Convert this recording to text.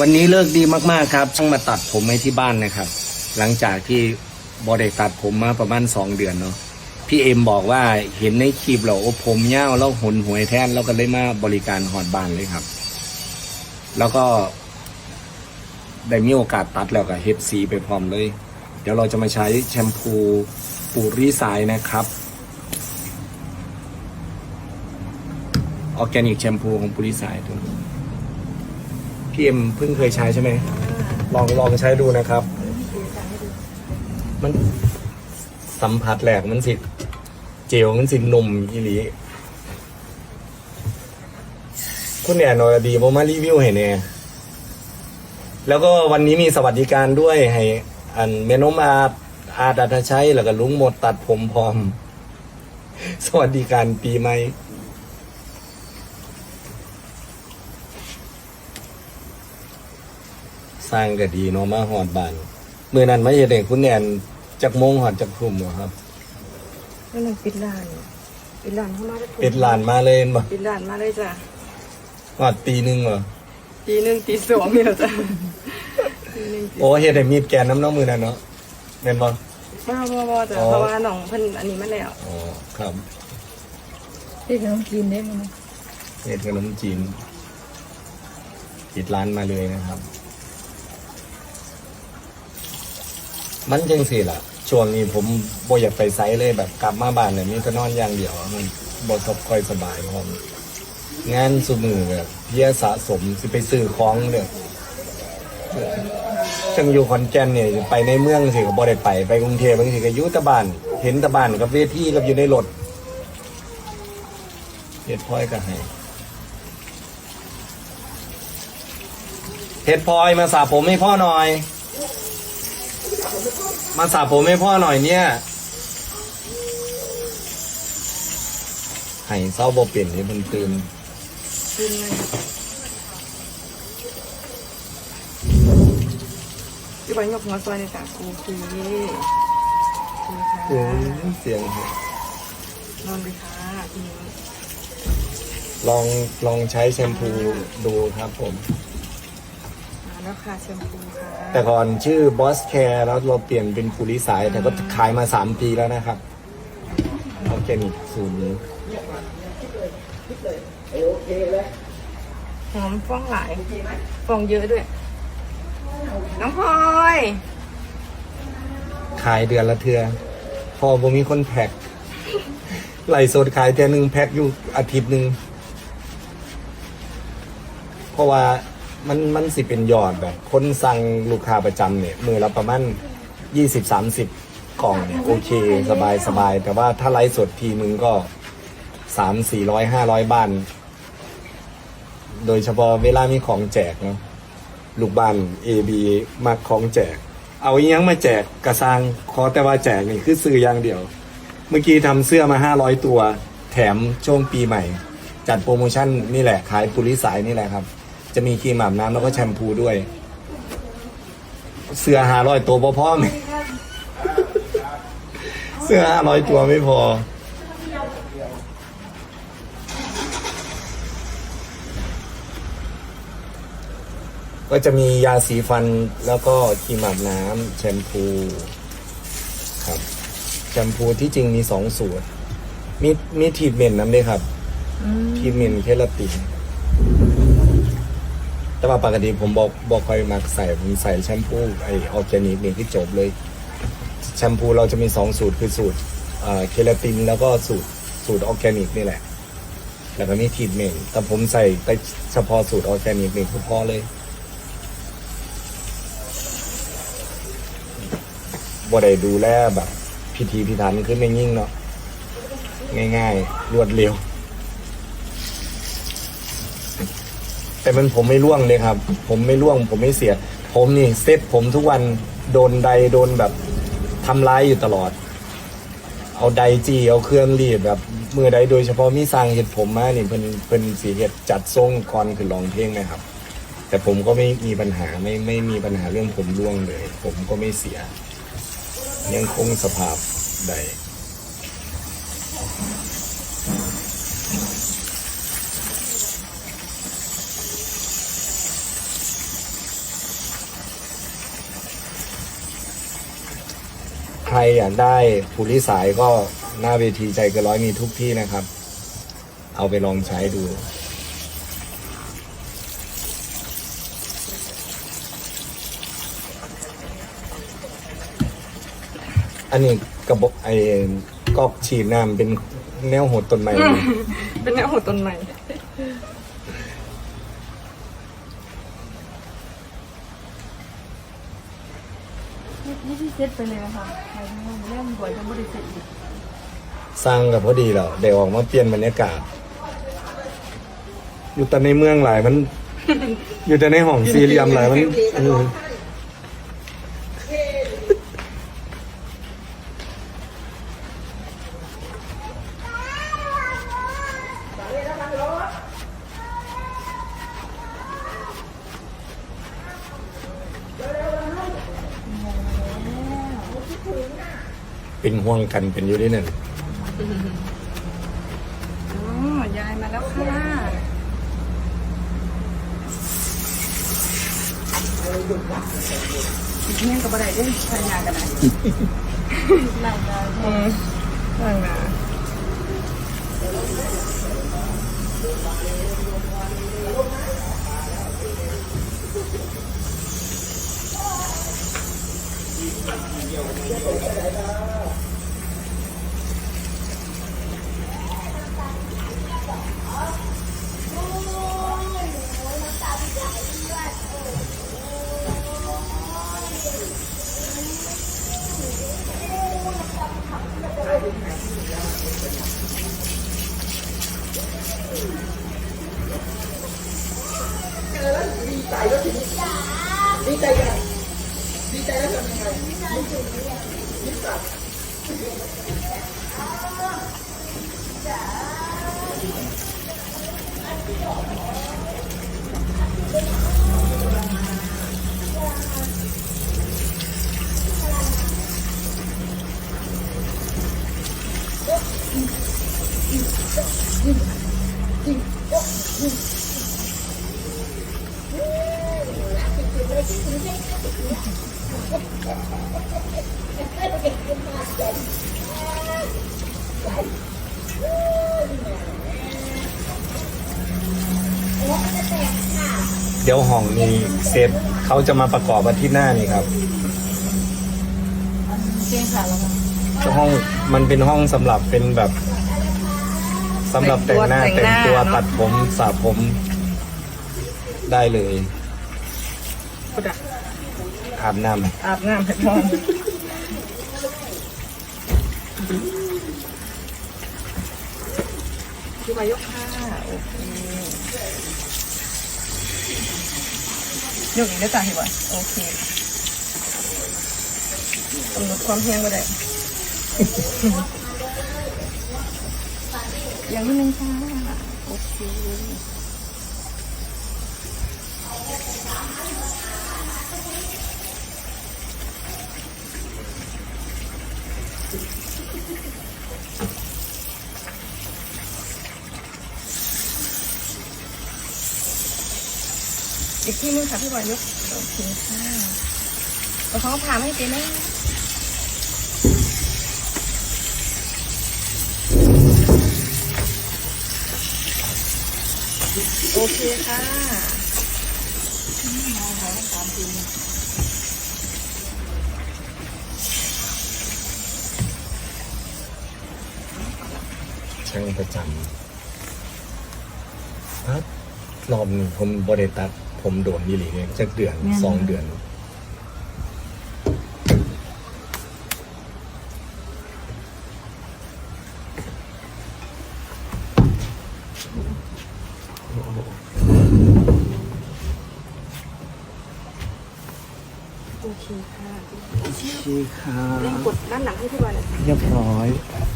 วันนี้เลิกดีมากๆครับช่างมาตัดผมให้ที่บ้านนะครับ หลังจากที่บอได้ตัดผมมาประมาณสองเดือนเนาะพี่เอ็มบอกว่าเห็นในคลิปเราโอ้ผมยาวแล้วหนหวยแทนแล้วก็เลยมาบริการหอดบานเลยครับ แล้วก็ ได้มีโอกาสตัดแล้วก็เฮดสีไปพร้อมเลย เดี๋ยวเราจะมาใช้แชมพูปูรีสายนะครับออร์แกนิกแชมพูของปูรีสายตัวนี้ พี่เอ็มเพิ่งเคยใช้ใช่ไหมลองลองใช้ดูนะครับ มันสัมผัสแหลกมันสิ เจลมันสิหนุ่มอีหลีคุณแอนนอรดีผมมารีวิวให้แน่แล้วก็วันนี้มีสวัสดิการด้วยให้ อันเมนมอาอาดัตชัยแล้วก็ลุงหมดตัดผมพร้อม สวัสดิการปีใหม่ สร้างก็ดีเนาะมาหอดบานเมื่อนั้นมาเห็นเด็กคุณแอนจากโมงหอดจากทุ่มเหรอครับนั่นมันปิดร้านปิดร้านเข้ามาได้ปิดลานมาเลยบ่ปิดร้านมาเลยจ้ะหอดตีหนึงเหรอตีหนึ่งตีสองนี่แหละจ้ะตีหนึ่งตีโอ้เฮ็ดให้มีดแกนน้ำน้องมือนั่นเนาะแม่นบ่ บ้าบ้าบ้าจ้ะอ๋อ เพราะว่าน้องเพิ่นอันนี้มาแล้วอ๋อครับที่ขนมจีนได้ไหมนะเฮ็ดขนมจีนปิดร้านมาเลยนะครับ มันจังสิล่ะ ช่วงนี้ผมบ่อยากไปไซต์เลยแบบกลับมาบ้านเนี่ยมีแต่นอนอย่างเดียวมันบ่สบค่อยสบายพร้อมงานสุมือแบบเพียสะสมสิไปซื้อของเนี่ยจังอยู่ขอนแก่นเนี่ยไปในเมืองสิก็บ่ได้ไปไปกรุงเทพบางทีก็อยู่ตะบ้าน เห็นตะบ้านกับเวทีกับอยู่ในรถเฮ็ดพลอยก็ให้เฮ็ดพลอยมาสาผมให้พ่อหน่อย มาสาผมให้พ่อหน่อยเนี่ยให้เศร้าบ่เปลี่ยนให้มันตื่นคืนเลยที่ไปยกหัวซอยในจ้ะโอเคโอเคโอ้ค่ะยเสียงนอนเลยค่ะทีนี้ลองลองใช้แชมพูดูครับผมมา แล้วค่ะแชมพูค่ะแต่ก่อนชื่อบอสแคร์แล้วเราเปลี่ยนเป็นฟูริสาย แต่ก็ขายมาสามปีแล้วนะครับออร์แกนิกสูตรนี้หอมฟองหลายฟองเยอะด้วย น้องพลอยขายเดือนละเทือ พอบ่มีคนแพ็คไหลฟ์สดขายเทือหนึ่งแพ็คอยู่อาทิตย์หนึ่งเพราะว่า มันมันสิเป็นยอดแบบ คนสั่งลูกค้าประจำเนี่ย มือละประมาณยี่สิบสามสิบกล่องเนี่ยโอเค สบายสบาย แต่ว่าถ้าไลฟ์สดทีนึงก็สามสี่ร้อยห้าร้อยบ้าน โดยเฉพาะเวลามีของแจกเนาะลูกบ้าน AB มักของแจก เอาอยังมาแจกกระซังขอแต่ว่าแจกนี่คือซื้ออย่างเดียว เมื่อกี้ทำเสื้อมาห้าร้อยตัว แถมช่วงปีใหม่ จัดโปรโมชั่นนี่แหละขายปุริสายนี่แหละครับ จะมีครีมอาบน้ำแล้วก็แชมพูด้วย เสื้อห้าร้อยตัวพอพอไหมเสื้อห้าร้อยตัวไม่พอ ก็จะมียาสีฟันแล้วก็ครีมอาบน้ำแชมพูครับแชมพูที่จริงมีสองสูตร มีมีทีทเมนต์น้ำด้วยครับ ทีทเมนต์เคลาติน แต่ว่าปกติผมบอกบอกคอยมักใส่ผมใส่แชมพูไอออร์แกนิกนี่ที่จบเลย แชมพูเราจะมีสองสูตรคือสูตรเอ่อเคลาตินแล้วก็สูตรสูตรออร์แกนิกนี่แหละ แล้วก็มีทีทเมนแต่ผมใส่แต่เฉพาะสูตรออร์แกนิกนี่พอเลยบ่ได้ดูแลแบบพิธีพิถันขึ้นไม่ยิ่งเนาะง่ายๆ รวดเร็ว แต่มันผมไม่ร่วงเลยครับ ผมไม่ร่วง ผมไม่เสีย ผมนี่เซ็ตผมทุกวันโดนใดโดนแบบทำร้ายอยู่ตลอด เอาใดจีเอาเครื่องรีดแบบมือใดโดยเฉพาะมีสร้างเห็ดผมมานี่เพิ่นเพิ่นสีเห็ดจัดทรงก่อนคือลองเพลงนะครับ แต่ผมก็ไม่มีปัญหาไม่ไม่มีปัญหาเรื่องผมร่วงเลย ผมก็ไม่เสีย ยังคงสภาพใด รอยากได้ผู้ริสายก็หน้าเวทีใจเกินร้อยมีทุกที่นะครับ เอาไปลองใช้ดูอันนี้กระบอกไอ้กอกฉีดน้ำเป็นแนวโหดต้นไม้ เป็นแนวหัวต้นใหม่ นี่ที่เซ็ตไปเลยนะคะใครที่ว่าเล่นบ่อยจะไม่ได้เซ็ตอีกสร้างกับพอดีแล้วเดี๋ยวออกมาเปลี่ยนบรรยากาศ อยู่แต่ในเมืองหลายมัน อยู่แต่ในห้องสี่เหลี่ยมหลายมันเออ เป็นห่วงกันเป็นอยู่ด้วยนั่นอ๋อยายมาแล้วค่ะเนี่ยกับอะไรด้วยทำยากันไหนนั่งนะนั่งนะเดี๋ยว ตายแล้วถึงดีใจยังดีใจแล้วทำยังไงยิ้มตัดจ๋า เดี๋ยวห้องนี้เสร็จเขาจะมาประกอบอาทิตย์หน้านี่ครับเกงขาแล้วค่ะห้องมันเป็นห้องสำหรับเป็นแบบสำหรับแต่งหน้าแต่งตัวตัดผมสระผมได้เลยกุดอะอาบน้อาบน้ำให้พร้อมพี่วายกค่ะโอเค ยกอีกได้จ้ะพี่วายโอเคกำหนดความเพียงก็ได้ อย่างนี้นึงค่ะ ที่นึงค่ะพี่บอยยกโอเคค่ะแล้วเขาพามาให้เจ๊นะโอเคค่ะำช่างประจำครับรอบหนึ่งผมบริตัด ผมโดนยี่หลีเนี่ยจักเดือนสองเดือน โอเคค่ะโอเคค่ะเร่งกดด้านหลังให้พี่บอยหน่อยเรียบร้อยโ